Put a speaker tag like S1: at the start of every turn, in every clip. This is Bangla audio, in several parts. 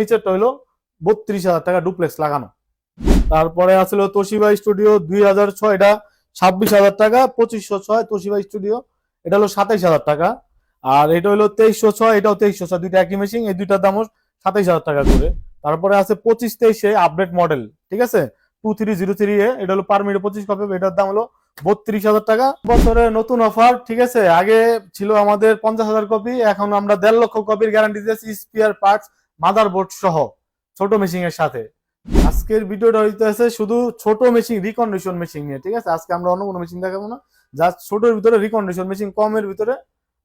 S1: নিচেরটা হইল বত্রিশ হাজার টাকা ডুপ্লেক্স লাগানো। তারপরে আসলে তোশিবা স্টুডিও দুই হাজার ছয় এটা ছাব্বিশ হাজার টাকা, পঁচিশশো ছয় তোশিবা স্টুডিও এটা হলো সাতাইশ হাজার টাকা। আর এটা হলো তেইশশো ছয়, এটাও তেইশশো ছয়, দুইটা একই মেশিন এই দুইটার দামও সাতাইশ হাজার টাকা করে। তারপরে আছে পঁচিশ তেইশে আপডেট মডেল ঠিক আছে? Two three zero three A, এটা হলো পার মিনিট পঁচিশ কপি এটার দাম হলো বত্রিশ হাজার টাকা। বছরে নতুন অফার ঠিক আছে? আগে ছিল আমাদের পঞ্চাশ হাজার কপি এখন আমরা দেড় লক্ষ কপির গ্যারান্টি দিয়েছি স্পিয়ার পার্টস মাদারবোর্ড সহ ছোট মেশিন এর সাথে। আজকের ভিডিওটা হইতে আছে শুধু ছোট মেশিন রিকন্ডিশন মেশিন নিয়ে, ঠিক আছে? আজকে আমরা অন্য কোনো মেশিন দেখাবো না যা ছোটের ভিতরে রিকন্ডিশন মেশিন কমের ভিতরে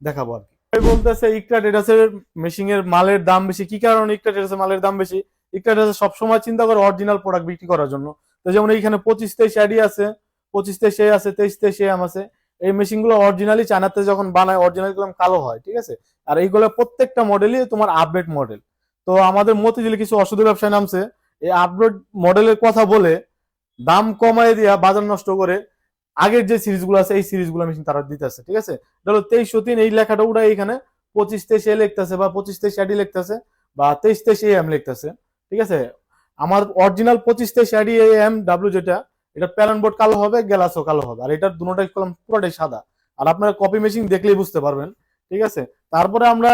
S1: দেখাবো আর কি। বলতেছে ইকটা ডেটাসের মেশিন এর মালের দাম বেশি। কি কারণে ইকটা ডেটাসের মালের দাম বেশি? ইকটা ডেটাস সবসময় চিন্তা করে অরিজিনাল প্রোডাক্ট বিক্রি করার জন্য। তো যেমন এইখানে পঁচিশ তেইশ আইডি আছে, পঁচিশ তেইশ এ আছে, তেইশ তেইশ এম আছে। এই মেশিনগুলো অরিজিনালি চায়নাতে যখন বানায় অরিজিনাল কালো হয়, ঠিক আছে? আর এইগুলো প্রত্যেকটা মডেলই তোমার আপডেট মডেল তো আমাদের মতিঝিলে কিছু অসাধু ব্যবসায় নামছে। এই আপডেট মডেলের কথা বলে দাম কমায় দিয়া বাজার নষ্ট করে আগের যে সিরিজগুলো আছে, এই সিরিজগুলো মেশিন তারা দিতেছে ঠিক আছে? ধরো তেইশশো তিন, এই লেখাটা উড়াই এখানে পঁচিশ তেইশ এ লিখতেছে বা পঁচিশ তেইশ আইডি লিখতেছে বা তেইশ তেইশ এ এম লিখতেছে, ঠিক আছে? আমার অরিজিনাল পঁচিশ তেইশ আইডি এম ডাব্লিউ যেটা, এটা প্যারেন্ট বোর্ড কালো হবে, গ্যালাসও কালো হবে, আর এটার দুটোটাই কলম পুরোটাই সাদা। আর আপনারা কপি মেশিন দেখলেই বুঝতে পারবেন, ঠিক আছে? তারপরে আমরা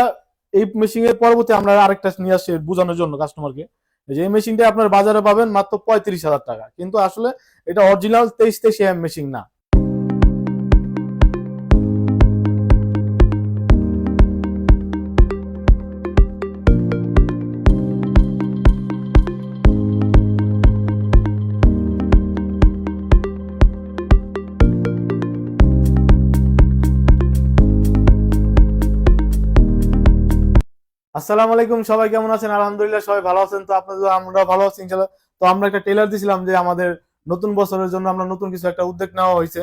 S1: এই মেশিন এর পরবর্তী আমরা আরেকটা নিয়ে আসছি বোঝানোর জন্য কাস্টমারকে যে এই মেশিনটা আপনার বাজারে পাবেন মাত্র পঁয়ত্রিশ হাজার টাকা। কিন্তু আসলে এটা অরিজিনাল তেইশ তেইশ এম মেশিন না। আসসালামু আলাইকুম, সবাই কেমন আছেন? আলহামদুলিল্লাহ সবাই ভালো আছেন। তো আপনাদের আমরা ভালো আছি তো আমরা একটা টেলার দিছিলাম যে আমাদের নতুন বছরের জন্য আমরা নতুন কিছু একটা উদ্যোগ নেওয়া হয়েছে।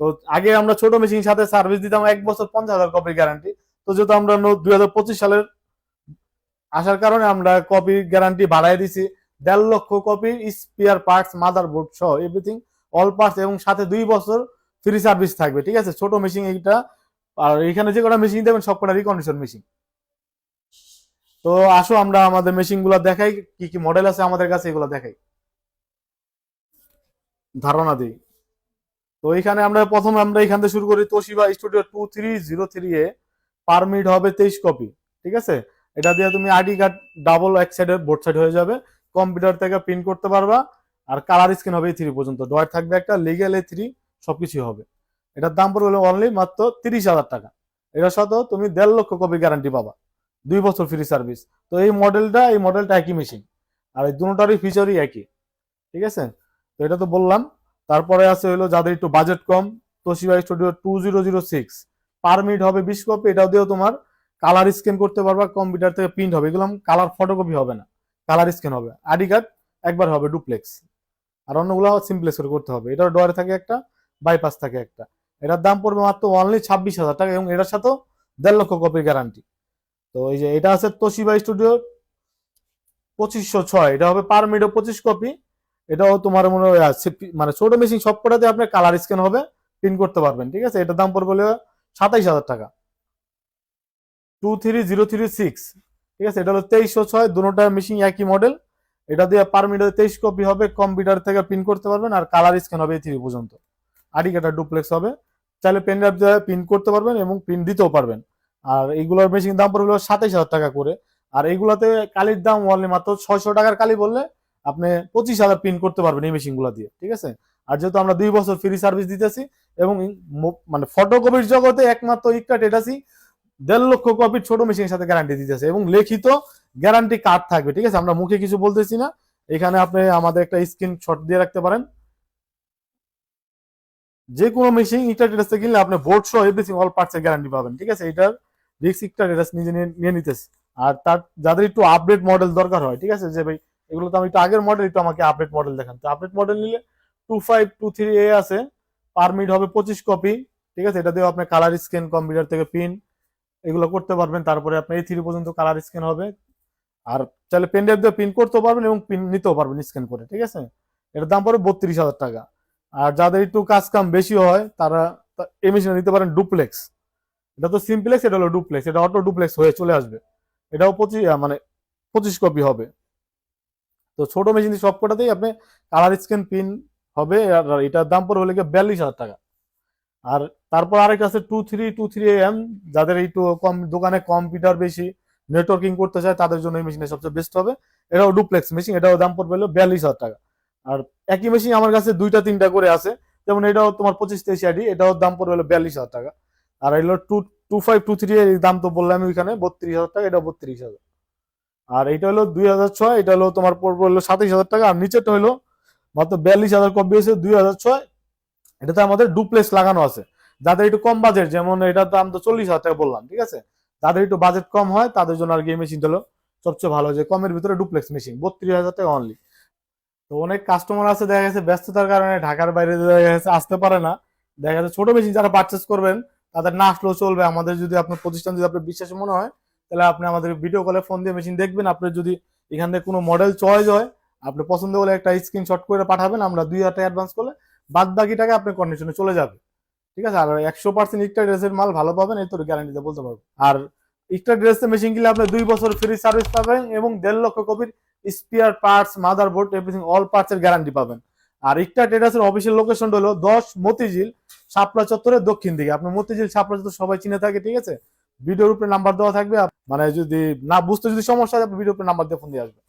S1: তো আগে আমরা ছোট মেশিন সাথে সার্ভিস দিতাম এক বছর পঞ্চাশ হাজার কপির গ্যারান্টি। তো যেহেতু আমরা দুই হাজার পঁচিশ সালের আসার কারণে আমরা কপি গ্যারান্টি বাড়াই দিছি, দেড় lakh copy, spare parts motherboard সহ এভরিথিং অল পার্টস এবং সাথে দুই বছর ফ্রি সার্ভিস থাকবে, ঠিক আছে? ছোট মেশিন এইটা, আর এখানে যে কটা মেশিন দেবেন সব কটা রিকন্ডিশন মেশিন। তো আসো আমরা আমাদের মেশিনগুলা দেখাই, কি কি মডেল আছে আমাদের কাছে এগুলো দেখাই। ধারণা দিই। তো এখানে আমরা প্রথমে আমরা এখান থেকে শুরু করি Toshiba studio two three zero three A per minute হবে তেইশ কপি ঠিক আছে? এটা দিয়ে তুমি আইডি কার্ড ডাবল এক সাইডের বোর্ড সাইড হয়ে যাবে। কম্পিউটার থেকে প্রিন্ট করতে পারবা, আর কালার স্ক্রিন হবে এই থ্রি পর্যন্ত। ডয়ার থাকবে একটা লিগেল এ থ্রি সবকিছু হবে। এটার দাম পড়বে অনলি মাত্র তিরিশ হাজার টাকা। এটার সাথেও তুমি দেড় লক্ষ কপি গ্যারান্টি পাবা। দুই বছর ফ্রি সার্ভিস তো এই মডেলটা এই মডেলটা একই মেশিন আর এই দুটারই ফিচারই একই। ঠিক আছে? তো এটা তো বললাম। তারপরে আছে হলো যাদের একটু বাজেট কম Toshiba studio two zero zero six per minute হবে বিশ কপি এটাও দিয়েও তোমার কালার স্ক্যান করতে পারবা কম্পিউটার থেকে প্রিন্ট হবে। এগুলো কালার ফটোকপি হবে না। কালার স্ক্যান হবে। আইডি কার্ড একবার হবে ডুপ্লেক্স আর অন্যগুলো সিমপ্লেক্স করে করতে হবে। এটার ডোয়ারে থাকে একটা বাইপাস থাকে একটা। এটার দাম পড়বে মাত্র অনলি ছাব্বিশ হাজার টাকা এবং এটার সাথেও দেড় লক্ষ কপির গ্যারান্টি তো এই যে এটা আছে তোশিবা স্টুডিও পঁচিশশো ছয়, এটা হবে পার মিনিটে পঁচিশ কপি এটাও তোমার মনে হয় মানে ছোট মেশিন সব কটাতে আপনার কালার স্ক্যান হবে প্রিন্ট করতে পারবেন, ঠিক আছে? এটার দাম পড়বে সাতাইশ হাজার টাকা। Two three zero three six ঠিক আছে? এটা হলো তেইশশো ছয় দুটা মেশিন একই মডেল এটা দিয়ে পার মিনিটে তেইশ কপি হবে কম্পিউটার থেকে প্রিন্ট করতে পারবেন আর কালার স্ক্যান হবে এই থ্রি পর্যন্ত। আডি কাটা ডুপ্লেক্স হবে। চাইলে পেন ড্রাইভ দিয়ে প্রিন্ট করতে পারবেন এবং প্রিন্ট দিতেও পারবেন। আর এইগুলোর মেশিন দাম পড়বে সাতাইশ হাজার টাকা করে। আর এইগুলাতে কালির দাম অনলি মাত্র ছয়শো টাকার কালি বললে আপনি পঁচিশ হাজার প্রিন্ট করতে পারবেন এই মেশিনগুলো দিয়ে, ঠিক আছে? আর যেহেতু আমরা দুই বছর ফ্রি সার্ভিস দিতেছি এবং মানে ফটোকপির জগতে একমাত্র ইকা টেটাসি দেড় লক্ষ কপির ছোট মেশিনের সাথে গ্যারান্টি দিতেছে এবং লিখিত গ্যারান্টি কার্ড থাকবে, ঠিক আছে? আমরা মুখে কিছু বলতেছি না। এখানে আপনি আমাদের একটা স্ক্রিন শট দিয়ে রাখতে পারেন। যে কোনো মেশিন ইটা টেটাস থেকে কিনলে আপনি বোর্ড সহ এভরিথিং অল পার্টস এর গ্যারান্টি পাবেন, ঠিক আছে? এটার রিক্স ইটা নিজে নিয়ে নিতেছে। আর তার যাদের একটু আপডেট মডেল দরকার হয়, ঠিক আছে? যে ভাই, এগুলো তো আমি একটু আগের মডেল একটু আমাকে আপডেট মডেল দেখান। তো আপডেট মডেল নিলে two five two three A আছে। পার মিনিট হবে পঁচিশ কপি ঠিক আছে? এটা দিয়ে আপনি কালার স্ক্যান কম্পিউটার থেকে প্রিন্ট এগুলো করতে পারবেন। তারপরে আপনার এই থ্রি পর্যন্ত কালার স্ক্যান হবে। আর চাইলে পেন ড্রাইভ দিয়ে প্রিন্ট করতেও পারবেন এবং প্রিন্ট নিতেও পারবেন স্ক্যান করে, ঠিক আছে? এটার দাম পড়বে বত্রিশ হাজার টাকা। আর যাদের একটু কাজ কাম বেশি হয়, তারা এই মেশিনে নিতে পারেন ডুপ্লেক্স এটা তো সিমপ্লেক্স এটা হলো ডুপ্লেক্স এটা অটো ডুপ্লেক্স হয়ে চলে আসবে। এটাও পঁচিশ মানে পঁচিশ কপি হবে। তো ছোট মেশিন সবকটাতেই আপনি কালার স্ক্যান পিন হবে, আর এটার দাম পড়বে হলে বিয়াল্লিশ হাজার টাকা। আর তারপর আরেকটা আছে two three two three M যাদের একটু কম, দোকানে কম্পিউটার বেশি নেটওয়ার্কিং করতে চায়, তাদের জন্য এই মেশিনটা সবচেয়ে বেস্ট হবে। এটাও ডুপ্লেক্স মেশিন এটাও দাম পড়বে হলো বিয়াল্লিশ হাজার টাকা। আর একই মেশিন আমার কাছে দুইটা, তিনটা করে আছে। যেমন এটাও তোমার পঁচিশ তেইশ আইডি এটাও দাম পড়বে হলো বিয়াল্লিশ হাজার টাকা। আর এগুলো two two five two three এর দাম তো বললাম ওইখানে, বত্রিশ হাজার টাকা এটা বত্রিশ হাজার। আর এটা হলো দুই হাজার ছয়, এটা হলো তোমার পড়বে হলো সাতাইশ হাজার টাকা, আর নিচেরটা হলো মাত্র বিয়াল্লিশ হাজার কপি হয়েছে দুই হাজার ছয়। এটাতে আমাদের ডুপ্লেক্স লাগানো আছে। যাদের একটু কম বাজেট যেমন এটার দাম তো চল্লিশ হাজার টাকা বললাম, ঠিক আছে? যাদের একটু বাজেট কম হয়, তাদের জন্য আর কি মেশিনটা হলো সবচেয়ে ভালো যে কমের ভিতরে ডুপ্লেক্স মেশিন বত্রিশ হাজার টাকা অনলি তো অনেক কাস্টমার আছে, দেখা গেছে ব্যস্ততার কারণে ঢাকার বাইরে দেখা গেছে, আসতে পারে না। দেখা যাচ্ছে ছোট মেশিন যারা পারচেস করবেন তাদের না আসলেও চলবে। আমাদের যদি আপনার প্রতিষ্ঠান যদি আপনার বিশ্বাস মনে হয়, তাহলে আপনি আমাদের ভিডিও কলে ফোন দিয়ে মেশিন দেখবেন। আপনার যদি এখান থেকে কোনো মডেল চয়েস হয়, আপনি পছন্দ হলে একটা স্ক্রিনশট করে পাঠাবেন। আমরা দুই হাজার টাকা অ্যাডভান্স করলে বাদ বাকি টাকা আপনার কন্ডিশনে চলে যাবে। ঠিক আছে? আর একশো পার্সেন্ট ইকটা ড্রেসের মাল ভালো পাবেন, এই তো গ্যারান্টিতে বলতে পারব। আর ইকটা ড্রেসের মেশিন কিনলে আপনি দুই বছর ফ্রি সার্ভিস পাবেন এবং দেড় লক্ষ কপির spare parts motherboard everything all parts এর গ্যারান্টি পাবেন। আর ইকটা ট্রেডার্সের অফিসিয়াল লোকেশন হলো দশ মতিঝিল, শাপলা চত্বরের দক্ষিণ দিকে। আপনার মতিঝিল, শাপলা চত্বর সবাই চিনে থাকে, ঠিক আছে? ভিডিওর উপরে নাম্বার দেওয়া থাকবে। মানে যদি না বুঝতে যদি সমস্যা হয় ভিডিওর উপরে নাম্বার দিয়ে ফোন দিয়ে আসবে।